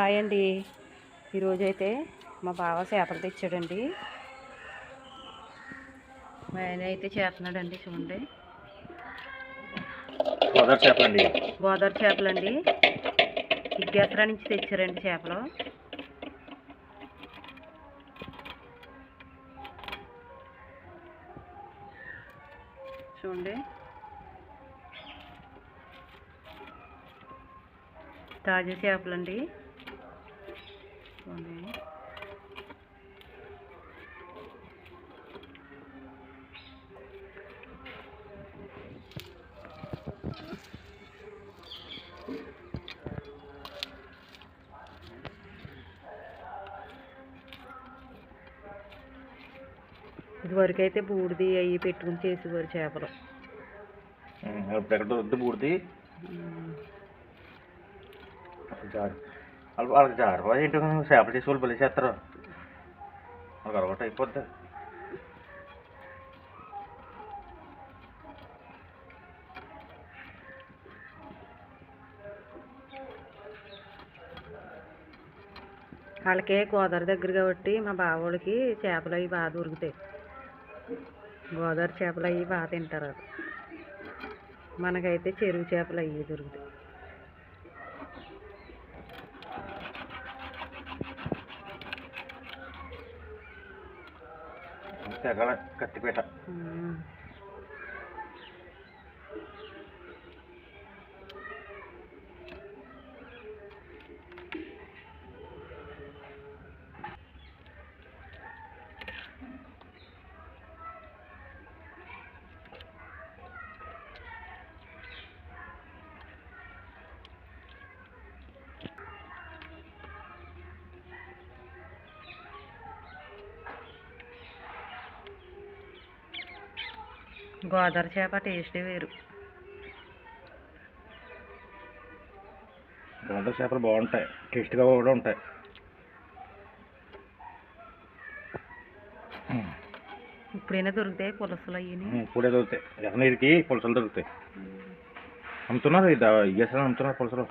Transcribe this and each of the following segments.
Hi అండి. ఈరోజు అయితే మా బావ చేపలు తెచ్చాడండి. మా ఆయన అయితే చేస్తున్నాడండి చూడండి. గోదావరి చేపలండి. గోదావరి చేపలండి. ఇగ్గేసరా నుంచి తెచ్చారండి చేపలు. చూడండి. తాజా చేపలండి. చూడండి ఇదివరకు అయితే బూడిది అవి పెట్టుకుని చేసేవారు చేపలు. ఇప్పుడు ఎక్కడ దొరుకుతుంది బూడిది? వాళ్ళు వాళ్ళకి జారు ఏంటో చేపలు చేసి వాళ్ళు బలి చేస్తారు వాళ్ళకి అలవాటు అయిపోద్ది. వాళ్ళకే గోదావరి దగ్గర కాబట్టి మా బావోళ్ళకి చేపలు అవి బాగా దొరుకుతాయి. గోదావరి చేపలు అవి బాగా తింటారు మనకైతే చెరువు చేపలు అవి దొరుకుతాయి. తెగల కత్తిపేట గోదావరి చేప టేస్టే వేరు. గోదావరి చేపలు బాగుంటాయి. టేస్ట్గా కూడా ఉంటాయి. ఇప్పుడైనా దొరుకుతాయి పులసలు అయ్యి ఇప్పుడే దొరుకుతాయి. ఎర్రనీరుకి పులసలు దొరుకుతాయి. అమ్ముతున్నారు ఇది ఇయ్యేసారి అమ్ముతున్నారు పులసలు.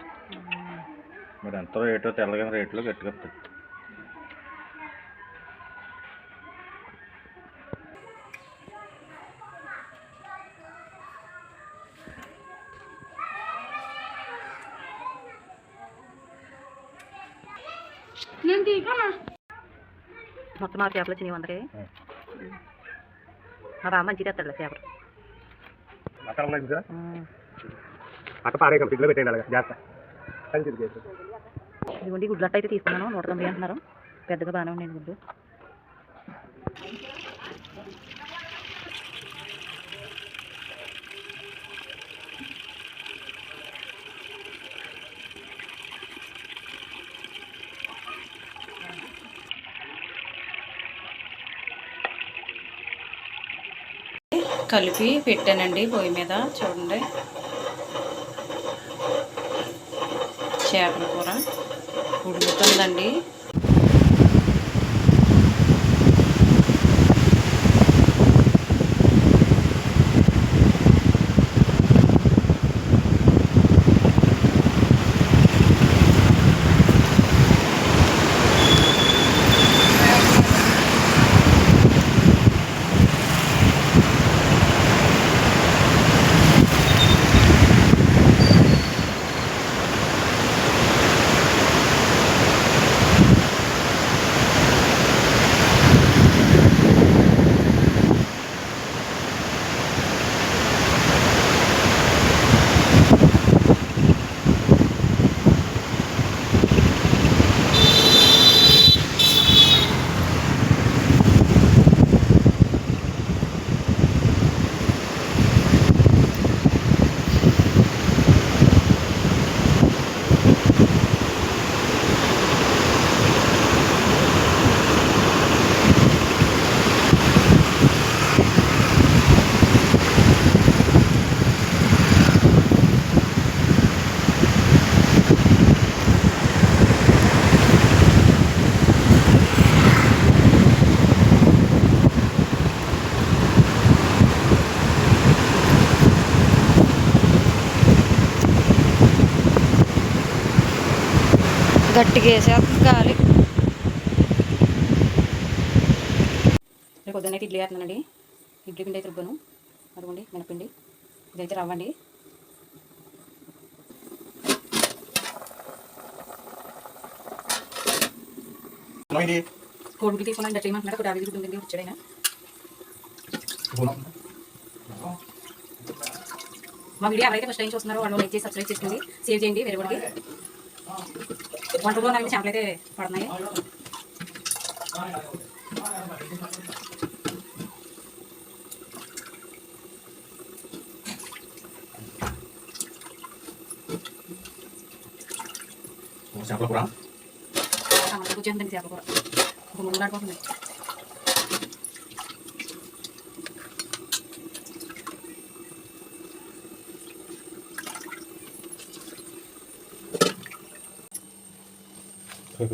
మరి ఎంత రేటు తెల్లగా రేట్లు గట్టిగా మొత్తం ఆరు చేపలు వచ్చినాయి వందకి. మా బామ్మ మంచిగా తెస్తాడు చేపలు ఉమ్. అట్ట పారే ఫ్రిడ్జ్లో పెట్టేయండి అలాగా జాగ్రత్త. ఇదిగోండి గుడ్లు అట్ట అయితే తీసుకున్నాను నూట తొంభై అంటున్నారు. పెద్దగా బాగానే ఉన్నాయండి గుడ్లు. కలిపి పెట్టానండి పొయ్యి మీద చూడండి. చేపల కూర ఉడుకుతుందండి. గట్టిగా వేసేస్తుంది గాలి. రేపు పొద్దున్నైతే ఇడ్లీ వేస్తున్నానండి ఇడ్లీ పిండి అయితే రుబ్బాను. అదిగోండి మినపిండి. ఇదైతే రవ్వండి. కోడికి తీసుకున్నాను డట్ చేయమంటున్నాడు. ఒక డాబీ ఉంటుంది వచ్చాడైనా మా వీడియో ఎవరైతే ఫస్ట్ టైం చూస్తున్నారో వాళ్ళు లైక్ చేసి సబ్స్క్రైబ్ చేసుకోండి సేవ్ చేయండి వేరే వాడికి. వంటలో నాకు చేపలు అయితే పడుతున్నాయి చేపల కూర టమాటా కూర్చొని చేపల కూర గుమ్మలు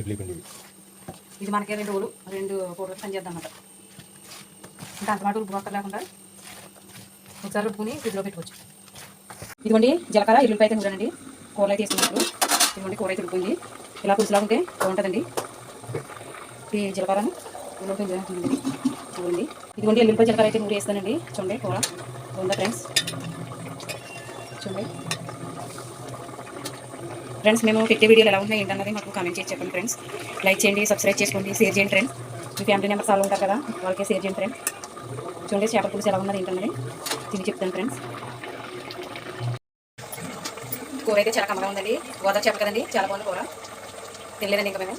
ఇడ్లీ పిండి ఇది. మనకి రెండు రోజులు రెండు పూటలు పని చేద్దాం అన్నమాట ఇంకా అంత మాట ఉప్పు లేకుండా ఒకసారి ఉప్పుకుని ఫ్రిడ్జ్లో పెట్టుకోవచ్చు. ఇదిగోండి జీలకర్ర ఎల్లుల్లిపాయ అయితే చూడండి కూర అయితే వేసుకున్నారు. ఇదిగోండి కూర అయితే ఉడుకుంది ఇలా పులుసులా ఉంటే బాగుంటుందండి. ఈ జీలకర్రను ఉల్లిపాయ చూడండి చూడండి. ఇదిగోండి ఎల్లుల్లిపాయ జీలకర్ర అయితే నూరు వేస్తానండి. చూడండి కూర. బాగుందా ఫ్రెండ్స్ చూడండి. ఫ్రెండ్స్ మేము పెట్టే వీడియోలు ఎలా ఉన్నాయి ఏంటన్నది మాకు కామెంట్ చేసి చెప్పండి ఫ్రెండ్స్ లైక్ చేయండి సబ్స్క్రైబ్ చేసుకోండి. షేర్ చేయండి ఫ్రెండ్స్ మీ ఫ్యామిలీ మెంబర్స్ వాళ్ళు ఉంటారు కదా వాళ్ళకి షేర్ చేయండి ఫ్రెండ్స్ చూడండి చేపల పులుసు ఎలా ఉన్నది ఏంటన్నది. తిని చెప్తాను ఫ్రెండ్స్ కూర అయితే చాలా కమ్మగా ఉందండి. గోదావరి చేప కదండి చాలా బాగుంది కూర. తెలియదండి ఇంకా మేము.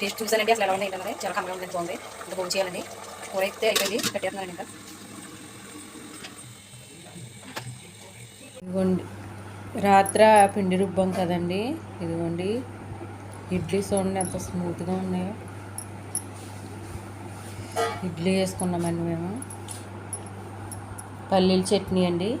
టేస్ట్ చూసానండి అసలు ఎలా ఉంది ఏంటన్నది. చాలా కమ్మగా ఉంది బాగుంది. ఇంకా భోజనం చేయాలండి. కూర అయితే అయిపోయింది కట్టేస్తున్నాను ఇంకా. ఇదిగోండి. రాత్ర పిండి రుబ్బాం కదండి. ఇదిగోండి. ఇడ్లీ చూడండి ఎంత స్మూత్గా ఉన్నాయో. ఇడ్లీ వేసుకున్నామండి మేము. పల్లీల చట్నీ అండి.